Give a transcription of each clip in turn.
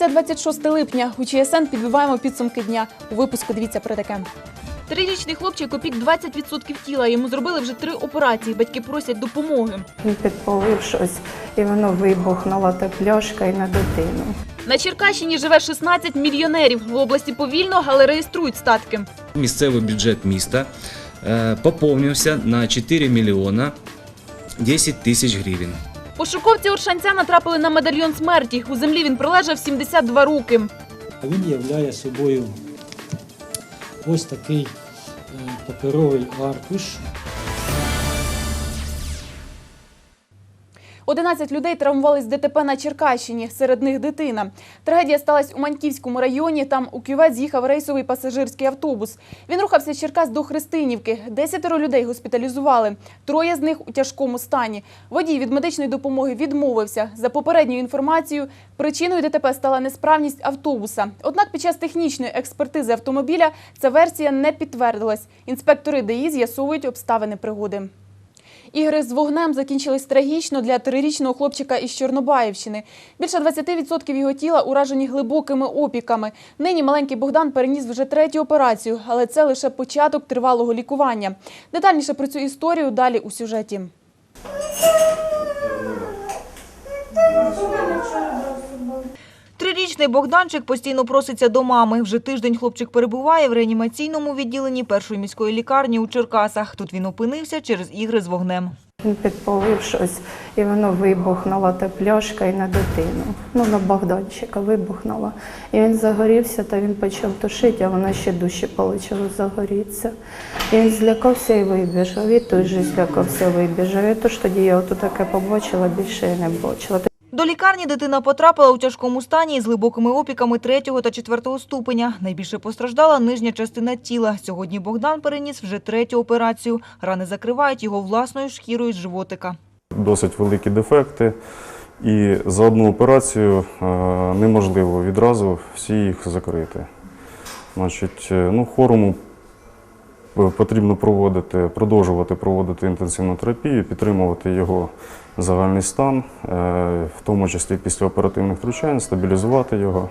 П'ятниця, 26 липня. У ЧСН підбиваємо підсумки дня. У випуску дивіться про таке. Трирічний хлопчик опік 20% тіла. Йому зробили вже три операції. Батьки просять допомоги. Він підпалив щось, і воно вибухнуло та пляшка і на дитину. На Черкащині живе 16 мільйонерів. В області повільно, але реєструють статки. Місцевий бюджет міста е, поповнився на 4 мільйона 10 тисяч гривень. Пошуковці Оршанця натрапили на медальйон смерті. У землі він пролежав 72 роки. Він являє собою ось такий е, паперовий аркуш. 11 людей травмувались в ДТП на Черкащині. Серед них дитина. Трагедія сталася у Маньківському районі. Там у кювет з'їхав рейсовий пасажирський автобус. Він рухався з Черкас до Христинівки. Десятеро людей госпіталізували. Троє з них у тяжкому стані. Водій від медичної допомоги відмовився. За попередньою інформацією, причиною ДТП стала несправність автобуса. Однак під час технічної експертизи автомобіля ця версія не підтвердилась. Інспектори ДАІ з'ясовують обставини пригоди. Ігри з вогнем закінчились трагічно для трирічного хлопчика із Чорнобаївщини. Більше 20% його тіла уражені глибокими опіками. Нині маленький Богдан переніс вже третю операцію, але це лише початок тривалого лікування. Детальніше про цю історію далі у сюжеті. Трирічний Богданчик постійно проситься до мами. Вже тиждень хлопчик перебуває в реанімаційному відділенні першої міської лікарні у Черкасах. Тут він опинився через ігри з вогнем. Він підпалив щось, і воно вибухнуло та пляшка і на дитину. Ну, на Богданчика вибухнуло. І він загорівся, та він почав тушити, а вона ще дужче почала загорітися. І він злякався і вибіжав. І той же злякався вибіжав. І то ж тоді я отут таке побачила, більше я не бачила. До лікарні дитина потрапила у тяжкому стані з глибокими опіками третього та четвертого ступеня. Найбільше постраждала нижня частина тіла. Сьогодні Богдан переніс вже третю операцію. Рани закривають його власною шкірою з животика. досить великі дефекти, і за одну операцію е, неможливо відразу всі їх закрити. Значить, е, ну, хворому п- потрібно проводити, продовжувати проводити інтенсивну терапію, підтримувати його загальний стан, е, в тому числі після оперативних втручань, стабілізувати його.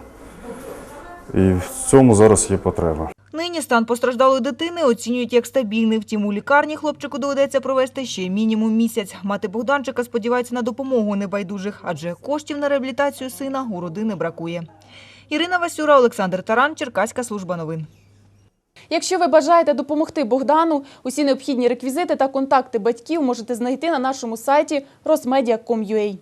І в цьому зараз є потреба. Нині стан постраждалої дитини оцінюють як стабільний. Втім, у лікарні хлопчику доведеться провести ще мінімум місяць. Мати Богданчика сподівається на допомогу небайдужих, адже коштів на реабілітацію сина у родини бракує. Ірина Васюра, Олександр Таран, Черкаська служба новин. Якщо ви бажаєте допомогти Богдану, усі необхідні реквізити та контакти батьків можете знайти на нашому сайті rosmedia.com.ua.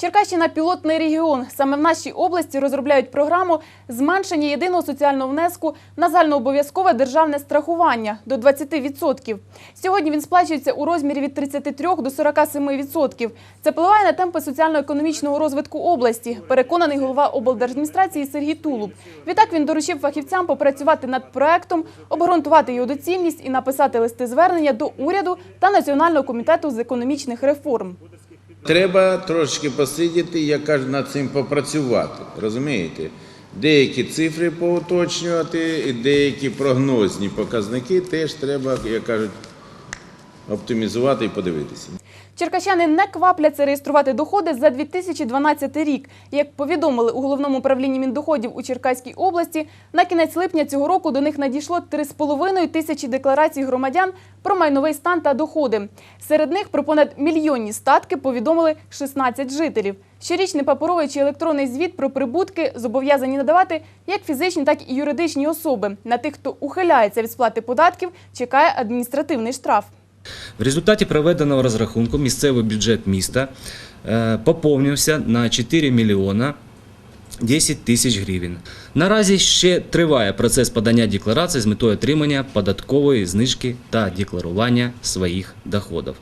Черкащина – пілотний регіон. Саме в нашій області розробляють програму зменшення єдиного соціального внеску на загальнообов'язкове державне страхування до 20%. Сьогодні він сплачується у розмірі від 33 до 47%. Це впливає на темпи соціально-економічного розвитку області, переконаний голова облдержадміністрації Сергій Тулуб. Відтак він доручив фахівцям попрацювати над проектом, обґрунтувати його доцільність і написати листи звернення до уряду та Національного комітету з економічних реформ. Треба трошки посидіти, як кажуть, над цим попрацювати. Розумієте? Деякі цифри поуточнювати, і деякі прогнозні показники теж треба, як кажуть, оптимізувати і подивитися. Черкащани не квапляться реєструвати доходи за 2012 рік. Як повідомили у головному управлінні Міндоходів у Черкаській області, на кінець липня цього року до них надійшло 3,5 тисячі декларацій громадян про майновий стан та доходи. Серед них про понад мільйонні статки повідомили 16 жителів. Щорічний паперовий чи електронний звіт про прибутки зобов'язані надавати як фізичні, так і юридичні особи. На тих, хто ухиляється від сплати податків, чекає адміністративний штраф. В результаті проведеного розрахунку місцевий бюджет міста е, поповнився на 4 мільйона 10 тисяч гривень. Наразі ще триває процес подання декларацій з метою отримання податкової знижки та декларування своїх доходів.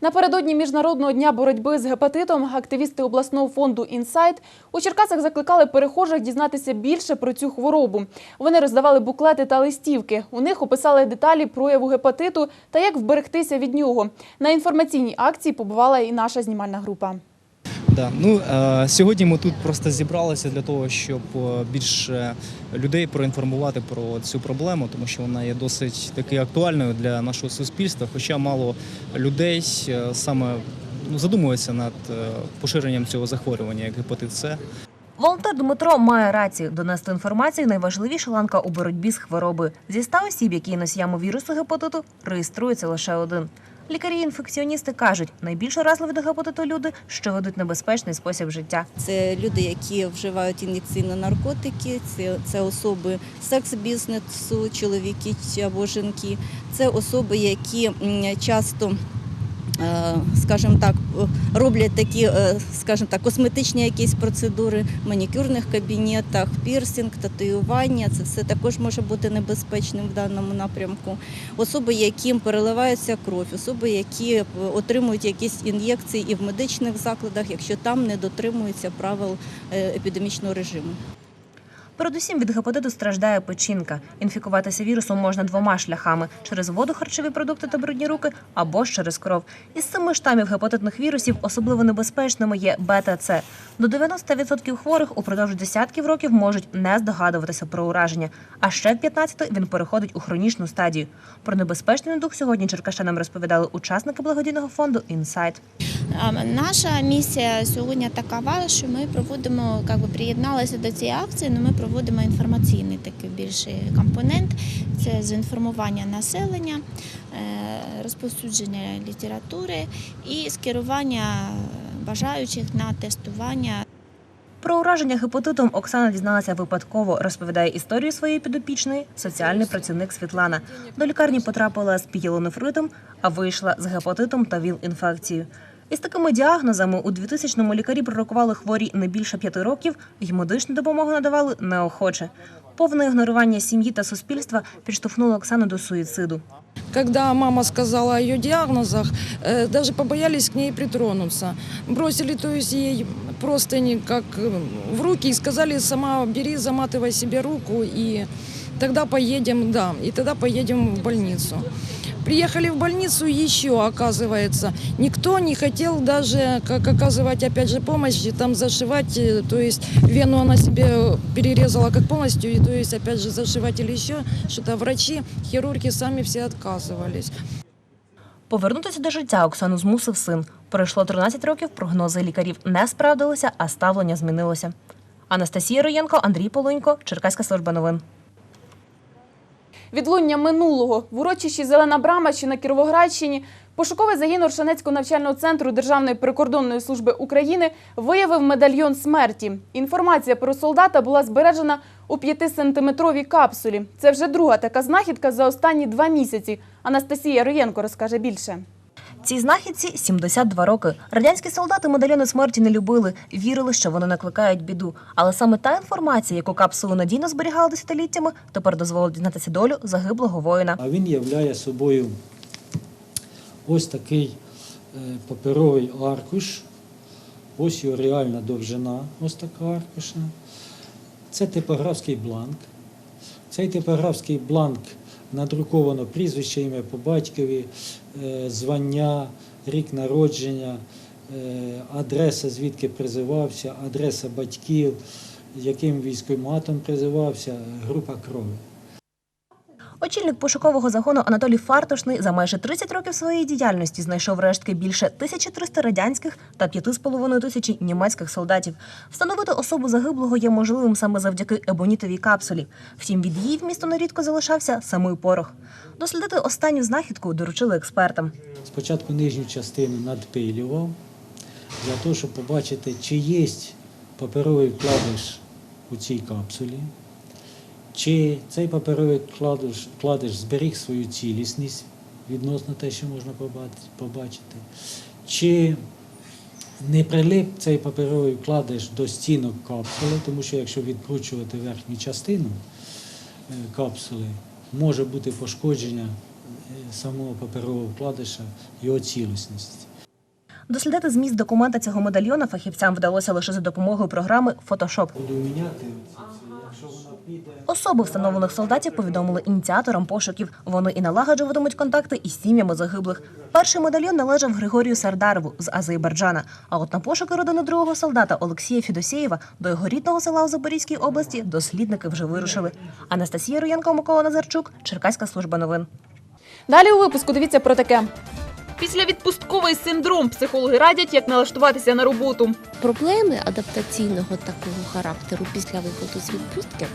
Напередодні міжнародного дня боротьби з гепатитом активісти обласного фонду «Інсайт» у Черкасах закликали перехожих дізнатися більше про цю хворобу. Вони роздавали буклети та листівки. У них описали деталі прояву гепатиту та як вберегтися від нього. На інформаційній акції побувала і наша знімальна група. Да. Ну, е, сьогодні ми тут просто зібралися для того, щоб е, більше людей проінформувати про цю проблему, тому що вона є досить таки актуальною для нашого суспільства. Хоча мало людей е, саме ну, задумуються над е, поширенням цього захворювання, як гепатит С. Волонтер Дмитро має рацію. Донести інформацію найважливіша ланка у боротьбі з хворобою. Зі 100 осіб, які носіями вірусу гепатиту, реєструється лише один. Лікарі-інфекціоністи кажуть, найбільш уразливі до гепатиту люди, що ведуть небезпечний спосіб життя. Це люди, які вживають ін'єкційні наркотики, це, це особи секс-бізнесу, чоловіки або жінки, це особи, які часто. Е, Скажімо так, роблять такі, е, скажімо так, косметичні якісь процедури в манікюрних кабінетах, пірсинг, татуювання. Це все також може бути небезпечним в даному напрямку. Особи, яким переливається кров, особи, які е, отримують якісь ін'єкції і в медичних закладах, якщо там не дотримуються правил епідемічного режиму. Передусім від гепатиту страждає печінка. Інфікуватися вірусом можна двома шляхами: через воду, харчові продукти та брудні руки або ж через кров. Із семи штамів гепатитних вірусів особливо небезпечними є бета-С. До 90% хворих упродовж десятків років можуть не здогадуватися про ураження. А ще в 15 він переходить у хронічну стадію. Про небезпечний недух сьогодні черкащанам розповідали учасники благодійного фонду Інсайт. А, Наша місія сьогодні такова, що ми проводимо, як би приєдналися до цієї акції, але ми проводимо інформаційний такий більший компонент. Це з інформування населення, е, розповсюдження літератури і скерування бажаючих на тестування Про ураження гепатитом Оксана дізналася випадково, розповідає історію своєї підопічної соціальний працівник Світлана. До лікарні потрапила з пієлонефритом, а вийшла з гепатитом та ВІЛ-інфекцією. Із такими діагнозами у 2000-му лікарі пророкували хворі не більше п'яти років і медичну допомогу надавали неохоче. Повне ігнорування сім'ї та суспільства підштовхнуло Оксану до суїциду. Когда мама сказала о ее диагнозах, э, даже побоялись к ней притронуться. Бросили, то есть ей просто как э, в руки и сказали, сама бери, заматывай себе руку, и тогда поедем, да, и тогда поедем в больницу. Приехали в больницу еще, оказывается, никто не хотел даже, как оказывать, опять же, помощь, там зашивать, э, то есть вену она себе перерезала как полностью, и то есть, опять же, зашивать или еще что-то. Врачи, хирурги сами все отказывались. Повернутися до життя Оксану змусив син. Пройшло 13 років, прогнози лікарів не справдилися, а ставлення змінилося. Анастасія Роєнко, Андрій Полунько, Черкаська служба новин. Відлуння минулого в урочищі Зелена Брама, що на Кіровоградщині, пошуковий загін Оршанецького навчального центру Державної прикордонної служби України виявив медальйон смерті. Інформація про солдата була збережена у 5-сантиметровій капсулі. Це вже друга така знахідка за останні два місяці. Анастасія Роєнко розкаже більше. Цій знахідці 72 роки. Радянські солдати медальйони смерті не любили, вірили, що вони накликають біду. Але саме та інформація, яку капсулу надійно зберігали десятиліттями, тепер дозволить дізнатися долю загиблого воїна. А він являє собою ось такий е, паперовий аркуш. Ось його реальна довжина, ось така аркуша. Це типографський бланк. Цей типографський бланк надруковано прізвище, ім'я по батькові, е, звання, рік народження, е, адреса, звідки призивався, адреса батьків, яким військоматом призивався, група крові. Очільник пошукового загону Анатолій Фартошний за майже 30 років своєї діяльності знайшов рештки більше 1300 радянських та 5,5 тисячі німецьких солдатів. Встановити особу загиблого є можливим саме завдяки ебонітовій капсулі. Втім, від її вмісту нерідко залишався самий порох. Дослідити останню знахідку доручили експертам. Спочатку нижню частину надпилював, для того, щоб побачити, чи є паперовий вкладиш у цій капсулі, чи цей паперовий вкладиш, вкладиш зберіг свою цілісність відносно те, що можна побачити- чи не прилип цей паперовий вкладиш до стінок капсули, тому що якщо відкручувати верхню частину е, капсули, може бути пошкодження е, самого паперового вкладиша, його цілісності. Дослідити зміст документа цього медальйона фахівцям вдалося лише за допомогою програми Photoshop. Буду міняти. Особи встановлених солдатів повідомили ініціаторам пошуків. Вони і налагоджуватимуть контакти із сім'ями загиблих. Перший медальйон належав Григорію Сардарову з Азербайджана. А от на пошуки родини другого солдата Олексія Фідосєєва до його рідного села у Запорізькій області дослідники вже вирушили. Анастасія Роєнко, Микола Назарчук, Черкаська служба новин. Далі у випуску дивіться про таке. Післявідпустковий синдром психологи радять, як налаштуватися на роботу. Проблеми адаптаційного такого характеру після виходу з відпустки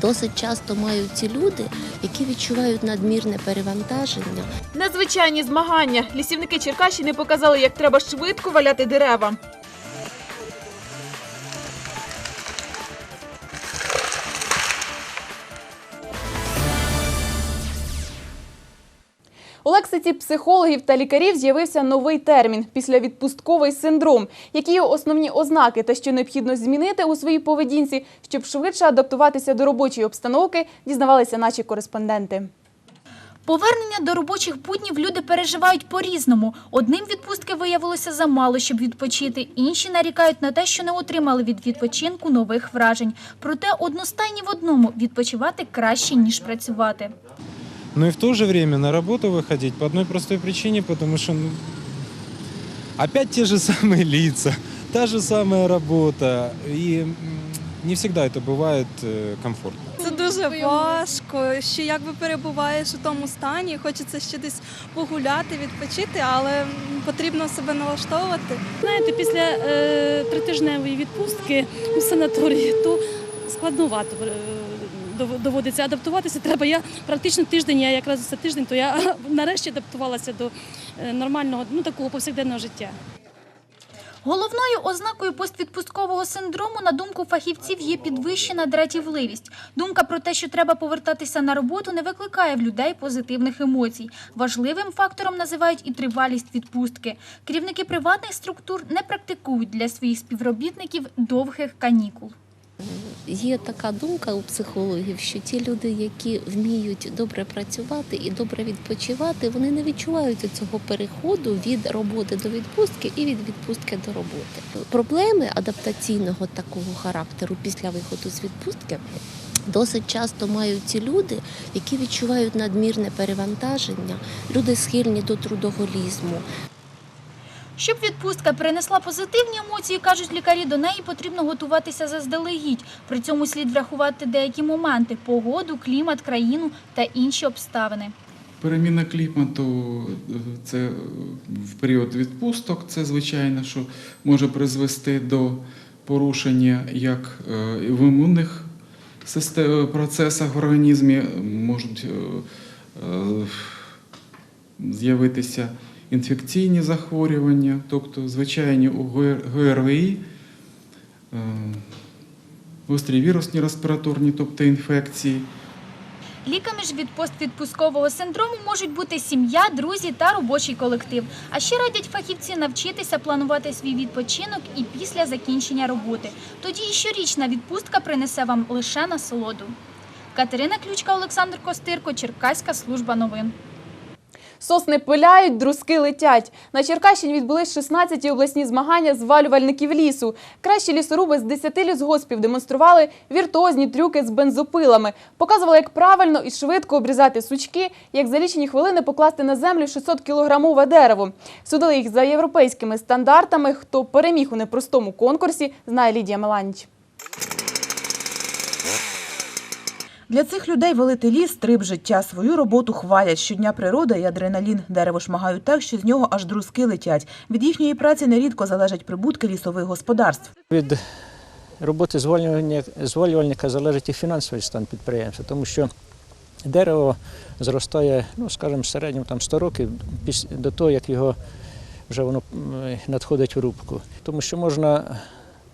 досить часто мають ці люди, які відчувають надмірне перевантаження. Незвичайні змагання. Лісівники Черкащини показали, як треба швидко валяти дерева. У лексиці психологів та лікарів з'явився новий термін післявідпустковий синдром. Які його основні ознаки та що необхідно змінити у своїй поведінці, щоб швидше адаптуватися до робочої обстановки, дізнавалися наші кореспонденти. Повернення до робочих буднів люди переживають по-різному. Одним відпустки виявилося замало, щоб відпочити. Інші нарікають на те, що не отримали від відпочинку нових вражень. Проте одностайні в одному відпочивати краще ніж працювати Но и в то же время на работу выходить по одной простой причине, потому что ну, опять те же самые лица, та же самая работа. И м, не всегда это бывает э, комфортно. Це дуже важко, що якби перебуваєш у тому стані, хочеться ще десь погуляти, відпочити, але м, потрібно себе налаштовувати. Знаєте, після е, тритижневої відпустки у санаторії то складновато е, дов- доводиться адаптуватися. Треба я практично тиждень, я якраз за тиждень, то я нарешті адаптувалася до е, нормального, ну такого повсякденного життя. Головною ознакою поствідпусткового синдрому, на думку фахівців, є підвищена дратівливість. Думка про те, що треба повертатися на роботу, не викликає в людей позитивних емоцій. Важливим фактором називають і тривалість відпустки. Керівники приватних структур не практикують для своїх співробітників довгих канікул. Є така думка у психологів, що ті люди, які вміють добре працювати і добре відпочивати, вони не відчувають цього переходу від роботи до відпустки і від відпустки до роботи. Проблеми адаптаційного такого характеру після виходу з відпустки. Досить часто мають ті люди, які відчувають надмірне перевантаження, люди схильні до трудоголізму, Щоб відпустка принесла позитивні емоції, кажуть лікарі, до неї потрібно готуватися заздалегідь. При цьому слід врахувати деякі моменти – погоду, клімат, країну та інші обставини. Переміна клімату е, це е, в період відпусток, це звичайно, що може призвести до порушення як е, в імунних систем- процесах в організмі, можуть е, е, з'явитися інфекційні захворювання, тобто звичайні ГРВІ, е, гострі вірусні респіраторні, тобто інфекції. Ліками ж від поствідпускового синдрому можуть бути сім'я, друзі та робочий колектив. А ще радять фахівці навчитися планувати свій відпочинок і після закінчення роботи. Тоді і щорічна відпустка принесе вам лише насолоду. Катерина Ключка, Олександр Костирко, Черкаська служба новин. Сосни пиляють, друзки летять. На Черкащині відбулись 16-ті обласні змагання звалювальників лісу. Кращі лісоруби з 10 лісгоспів демонстрували віртуозні трюки з бензопилами. Показували, як правильно і швидко обрізати сучки, як за лічені хвилини покласти на землю 600 кілограмове дерево. Судили їх за європейськими стандартами. Хто переміг у непростому конкурсі, знає Лідія Меланіч. Для цих людей великий ліс – стриб життя. Свою роботу хвалять. Щодня природа і адреналін. Дерево шмагають так, що з нього аж друзки летять. Від їхньої праці нерідко залежать прибутки лісових господарств. Від роботи зволювальника залежить і фінансовий стан підприємства, тому що дерево зростає, ну, скажімо, в середньому там 100 років до того, як його вже воно надходить в рубку. Тому що можна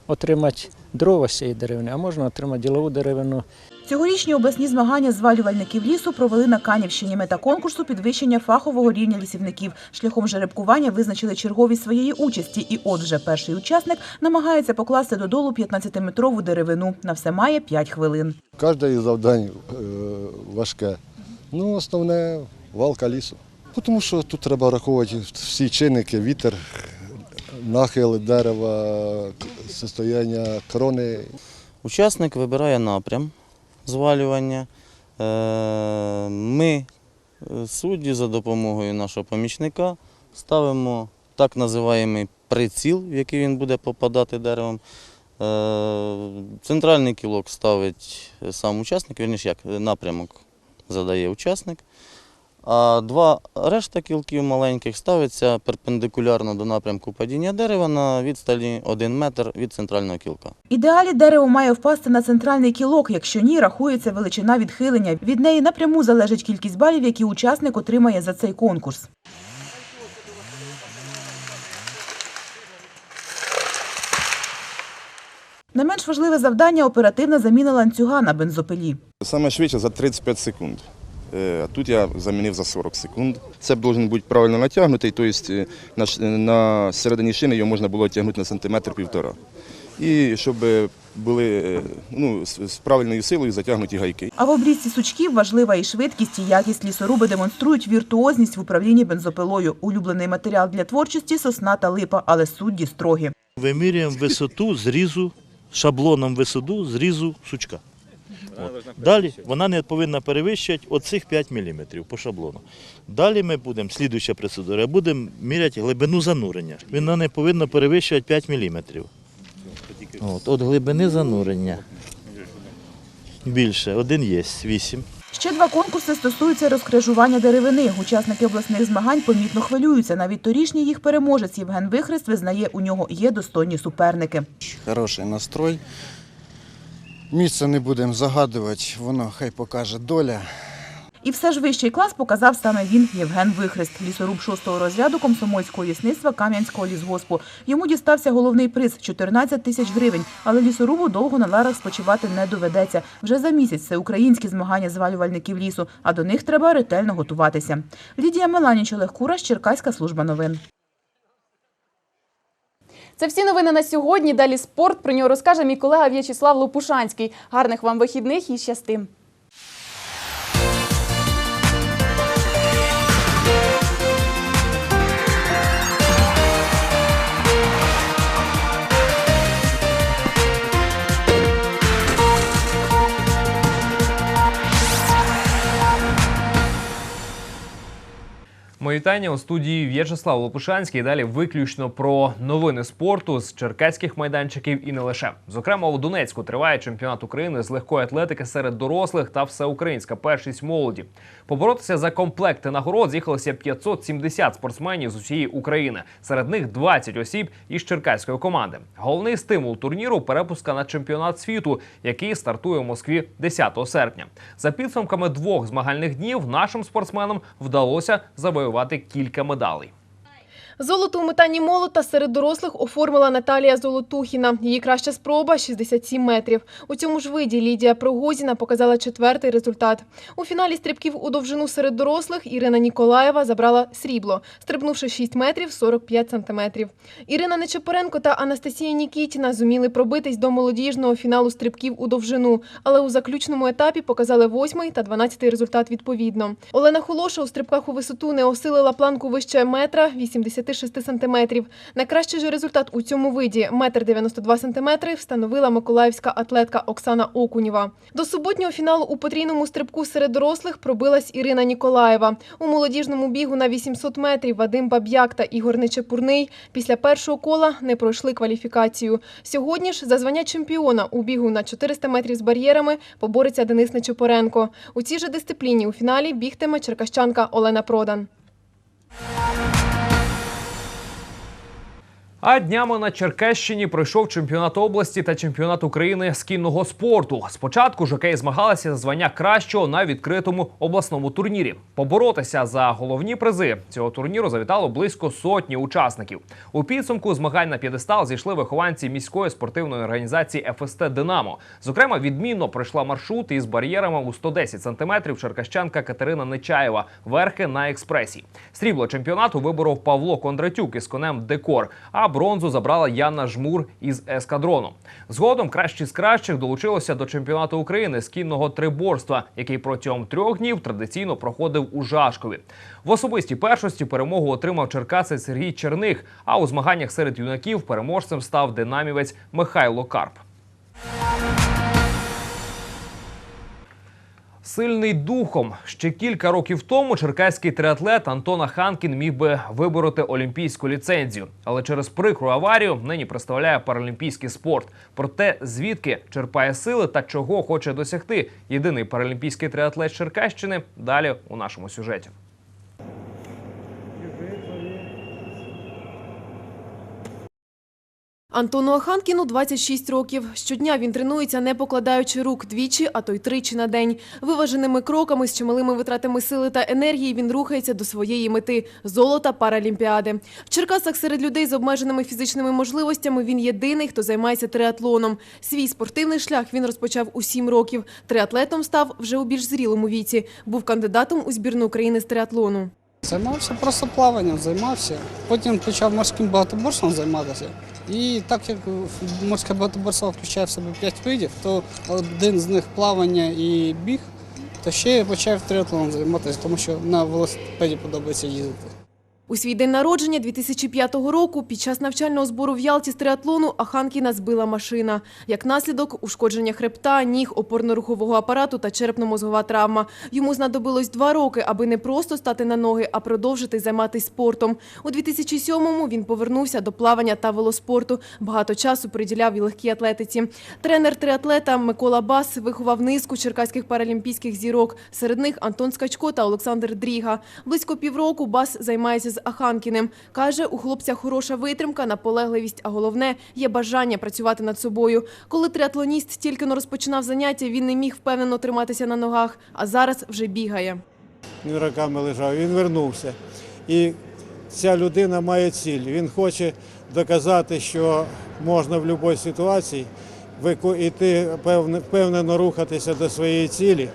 отримати дрова з цієї деревини, а можна отримати ділову деревину. Цьогорічні обласні змагання звалювальників лісу провели на Канівщині. Мета конкурсу – підвищення фахового рівня лісівників. Шляхом жеребкування визначили черговість своєї участі. І от вже перший учасник намагається покласти додолу 15-метрову деревину. На все має 5 хвилин. Кожне із завдань е, важке. Ну, основне валка лісу. Ну, Тому що тут треба враховувати всі чинники, вітер, нахил дерева, состояння крони. Учасник вибирає напрям звалювання. Е, Ми, е, судді, за допомогою нашого помічника ставимо так називаємий приціл, в який він буде попадати деревом. Е, Центральний кілок ставить сам учасник, вірніше як напрямок задає учасник. А два решта кілків маленьких ставиться перпендикулярно до напрямку падіння дерева на відстані 1 метр від центрального кілка. Ідеалі дерево має впасти на центральний кілок, якщо ні, рахується величина відхилення. Від неї напряму залежить кількість балів, які учасник отримає за цей конкурс. Не менш важливе завдання – оперативна заміна ланцюга на бензопилі. Саме швидше за 35 секунд. Е, А тут я замінив за 40 секунд. Це повинен бути правильно натягнутий, тобто на, на середині шини його можна було тягнути на сантиметр півтора. І щоб були е, ну, з з правильною силою затягнуті гайки. А в обрізці сучків важлива і швидкість, і якість лісоруби демонструють віртуозність в управлінні бензопилою. Улюблений матеріал для творчості – сосна та липа, але судді строгі. Вимірюємо висоту зрізу, шаблоном висоту зрізу сучка. От. Далі вона не повинна перевищувати оцих 5 мм по шаблону. Далі ми будемо, слідуюча процедура, будемо міряти глибину занурення. Вона не повинна перевищувати 5 мм. От, от глибини занурення. Більше, один є, 8. Ще два конкурси стосуються розкрижування деревини. Учасники обласних змагань помітно хвилюються. Навіть торішній їх переможець Євген Вихрест визнає, у нього є достойні суперники. Хороший настрой. Місце не будемо загадувати, воно хай покаже доля. І все ж вищий клас показав саме він, Євген Вихрест, лісоруб шостого розряду комсомольського лісництва Кам'янського лісгоспу. Йому дістався головний приз – 14 тисяч гривень. Але лісорубу довго на ларах спочивати не доведеться. Вже за місяць це українські змагання звалювальників лісу, а до них треба ретельно готуватися. Лідія Меланіч, Олег Кураш, Черкаська служба новин. Це всі новини на сьогодні. Далі спорт. Про нього розкаже мій колега В'ячеслав Лопушанський. Гарних вам вихідних і щасти. Вітання у студії В'ячеслав Лопушанський. Далі виключно про новини спорту з черкаських майданчиків і не лише. Зокрема, у Донецьку триває чемпіонат України з легкої атлетики серед дорослих та всеукраїнська першість молоді. Поборотися за комплекти нагород з'їхалося 570 спортсменів з усієї України. Серед них 20 осіб із черкаської команди. Головний стимул турніру перепуска на чемпіонат світу, який стартує у Москві 10 серпня. За підсумками двох змагальних днів нашим спортсменам вдалося завоювати кілька медалей. Золото у метанні молота серед дорослих оформила Наталія Золотухіна. Її краща спроба – 67 метрів. У цьому ж виді Лідія Прогозіна показала четвертий результат. У фіналі стрибків у довжину серед дорослих Ірина Ніколаєва забрала срібло, стрибнувши 6 метрів 45 сантиметрів. Ірина Нечепоренко та Анастасія Нікітіна зуміли пробитись до молодіжного фіналу стрибків у довжину, але у заключному етапі показали восьмий та дванадцятий результат відповідно. Олена Холоша у стрибках у висоту не осилила планку вище метра 86 сантиметрів. Найкращий же результат у цьому виді метр 92 сантиметри встановила миколаївська атлетка Оксана Окунєва. До суботнього фіналу у потрійному стрибку серед дорослих пробилась Ірина Ніколаєва. У молодіжному бігу на 800 метрів Вадим Баб'як та Ігор Нечепурний після першого кола не пройшли кваліфікацію. Сьогодні ж за звання чемпіона у бігу на 400 метрів з бар'єрами побореться Денис Нечепоренко. У цій же дисципліні у фіналі бігтиме черкащанка Олена Продан. А днями на Черкащині пройшов чемпіонат області та чемпіонат України з кінного спорту. Спочатку жокеї змагалися за звання кращого на відкритому обласному турнірі. Поборотися за головні призи цього турніру завітало близько сотні учасників. У підсумку змагань на п'єдестал зійшли вихованці міської спортивної організації ФСТ Динамо. Зокрема, відмінно пройшла маршрут із бар'єрами у 110 сантиметрів черкащанка Катерина Нечаєва. Верхи на експресі. Срібло чемпіонату виборов Павло Кондратюк із конем Декор. А бронзу забрала Яна Жмур із ескадрону. Згодом кращі з кращих долучилося до чемпіонату України з кінного триборства, який протягом трьох днів традиційно проходив у Жашкові. В особистій першості перемогу отримав черкасець Сергій Черних. А у змаганнях серед юнаків переможцем став динамівець Михайло Карп. Сильний духом ще кілька років тому черкаський триатлет Антона Ханкін міг би вибороти олімпійську ліцензію, але через прикру аварію нині представляє паралімпійський спорт. Проте звідки черпає сили та чого хоче досягти єдиний паралімпійський триатлет Черкащини далі у нашому сюжеті. Антону Аханкіну 26 років. Щодня він тренується, не покладаючи рук двічі, а то й тричі на день. Виваженими кроками з чималими витратами сили та енергії він рухається до своєї мети – золота Паралімпіади. В Черкасах серед людей з обмеженими фізичними можливостями він єдиний, хто займається триатлоном. Свій спортивний шлях він розпочав у 7 років. Триатлетом став вже у більш зрілому віці. Був кандидатом у збірну України з триатлону. Займався просто плаванням, займався. Потім почав морським багатоборством займатися. І так як морське багатоборство включає в себе п'ять видів, то один з них плавання і біг, то ще я почав триатлон займатися, тому що на велосипеді подобається їздити. У свій день народження 2005 року під час навчального збору в Ялті з триатлону Аханкіна збила машина. Як наслідок – ушкодження хребта, ніг, опорно-рухового апарату та черепно-мозгова травма. Йому знадобилось два роки, аби не просто стати на ноги, а продовжити займатися спортом. У 2007-му він повернувся до плавання та велоспорту. Багато часу приділяв і легкій атлетиці. Тренер триатлета Микола Бас виховав низку черкаських паралімпійських зірок. Серед них Антон Скачко та Олександр Дріга. Близько півроку Бас займається з Аханкіним. Каже, у хлопця хороша витримка, наполегливість, а головне – є бажання працювати над собою. Коли триатлоніст тільки но розпочинав заняття, він не міг впевнено триматися на ногах, а зараз вже бігає. Він роками лежав, він вернувся. І ця людина має ціль. Він хоче доказати, що можна в будь-якій ситуації певне- впевнено рухатися до своєї цілі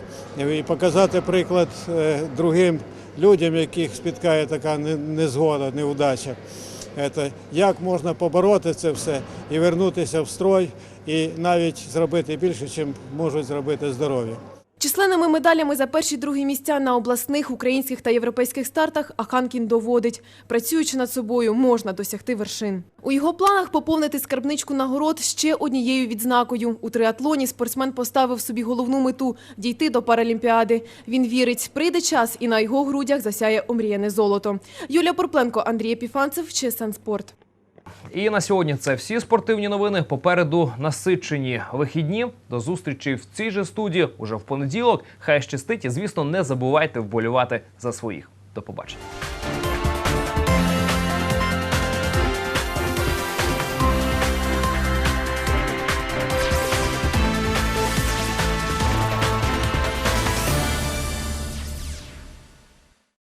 і показати приклад е, другим людям, яких спіткає така не- незгода, неудача. Це, як можна побороти це все і вернутися в строй, і навіть зробити більше, ніж можуть зробити здорові. Численними медалями за перші другі місця на обласних, українських та європейських стартах Аханкін доводить, працюючи над собою, можна досягти вершин. У його планах поповнити скарбничку нагород ще однією відзнакою. У триатлоні спортсмен поставив собі головну мету – дійти до Паралімпіади. Він вірить, прийде час і на його грудях засяє омріяне золото. Юлія Порпленко, Андрій Епіфанцев, ЧСН Спорт. І на сьогодні це всі спортивні новини. Попереду насичені вихідні. До зустрічі в цій же студії уже в понеділок. Хай щастить і, звісно, не забувайте вболювати за своїх. До побачення.